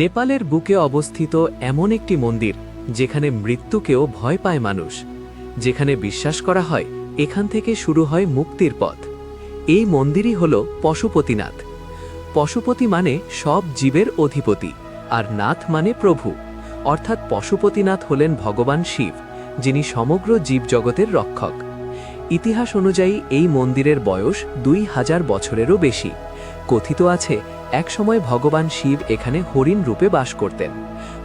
নেপালের বুকে অবস্থিত এমন একটি মন্দির, যেখানে মৃত্যুকেও ভয় পায় মানুষ। যেখানে বিশ্বাস করা হয়, এখান থেকে শুরু হয় মুক্তির পথ। এই মন্দিরই হল পশুপতিনাথ। পশুপতি মানে সব জীবের অধিপতি, আর নাথ মানে প্রভু। অর্থাৎ পশুপতিনাথ হলেন ভগবান শিব, যিনি সমগ্র জীবজগতের রক্ষক। ইতিহাস অনুযায়ী এই মন্দিরের বয়স দুই হাজার বছরেরও বেশি। কথিত আছে একসময় ভগবান শিব এখানে হরিণ রূপে বাস করতেন।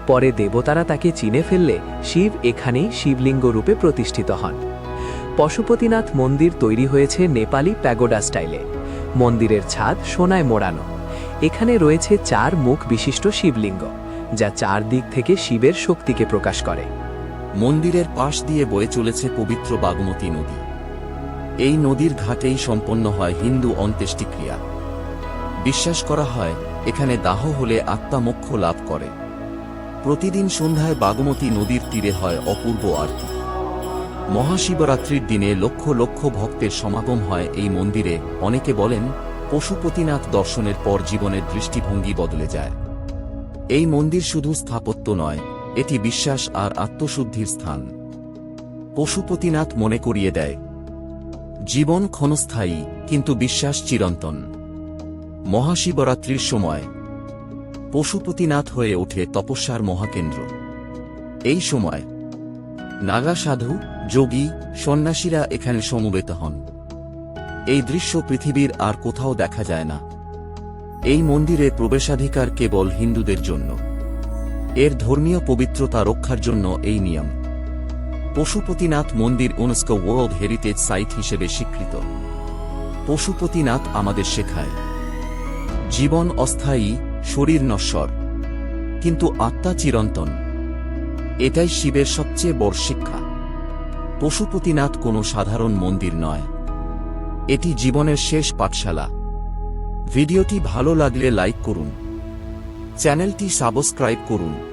পরে দেবতারা তাকে চিনে ফেললে শিব এখানেই শিবলিঙ্গ রূপে প্রতিষ্ঠিত হন। পশুপতিনাথ মন্দির তৈরি হয়েছে নেপালি প্যাগোডা স্টাইলে। মন্দিরের ছাদ সোনায় মোড়ানো। এখানে রয়েছে চার মুখ বিশিষ্ট শিবলিঙ্গ, যা চার দিক থেকে শিবের শক্তিকে প্রকাশ করে। মন্দিরের পাশ দিয়ে বয়ে চলেছে পবিত্র বাগমতী নদী। এই নদীর ঘাটেই সম্পন্ন হয় হিন্দু অন্ত্যেষ্টিক্রিয়া। বিশ্বাস করা হয়, এখানে দাহ হলে আত্মা মোক্ষ লাভ করে। প্রতিদিন সন্ধ্যায় বাগমতী নদীর তীরে হয় অপূর্ব আরতি। মহাশিবরাত্রির দিনে লক্ষ লক্ষ ভক্তের সমাগম হয় এই মন্দিরে। অনেকে বলেন, পশুপতিনাথ দর্শনের পর জীবনের দৃষ্টিভঙ্গি বদলে যায়। এই মন্দির শুধু স্থাপত্য নয়, এটি বিশ্বাস আর আত্মশুদ্ধির স্থান। পশুপতিনাথ মনে করিয়ে দেয়, জীবন ক্ষণস্থায়ী, কিন্তু বিশ্বাস চিরন্তন। মহাশিবরাত্রির সময় পশুপতিনাথ হয়ে ওঠে তপস্যার মহাকেন্দ্র। এই সময় নাগা সাধু যোগী, সন্ন্যাসীরা এখানে সমবেত হন। এই দৃশ্য পৃথিবীর আর কোথাও দেখা যায় না। এই মন্দিরে প্রবেশাধিকার কেবল হিন্দুদের জন্য। এর ধর্মীয় পবিত্রতা রক্ষার জন্য এই নিয়ম। পশুপতিনাথ মন্দির ইউনেস্কো ওয়ার্ল্ড হেরিটেজ সাইট হিসেবে স্বীকৃত। পশুপতিনাথ আমাদের শেখায়। জীবন অস্থায়ী, শরীর নশ্বর। কিন্তু আত্মা চিরন্তন। এটাই শিবের সবচেয়ে বড় শিক্ষা। পশুপতিনাথ কোনো সাধারণ মন্দির নয়। এটি জীবনের শেষ পাঠশালা। ভিডিওটি ভালো লাগলে লাইক করুন। চ্যানেলটি সাবস্ক্রাইব করুন।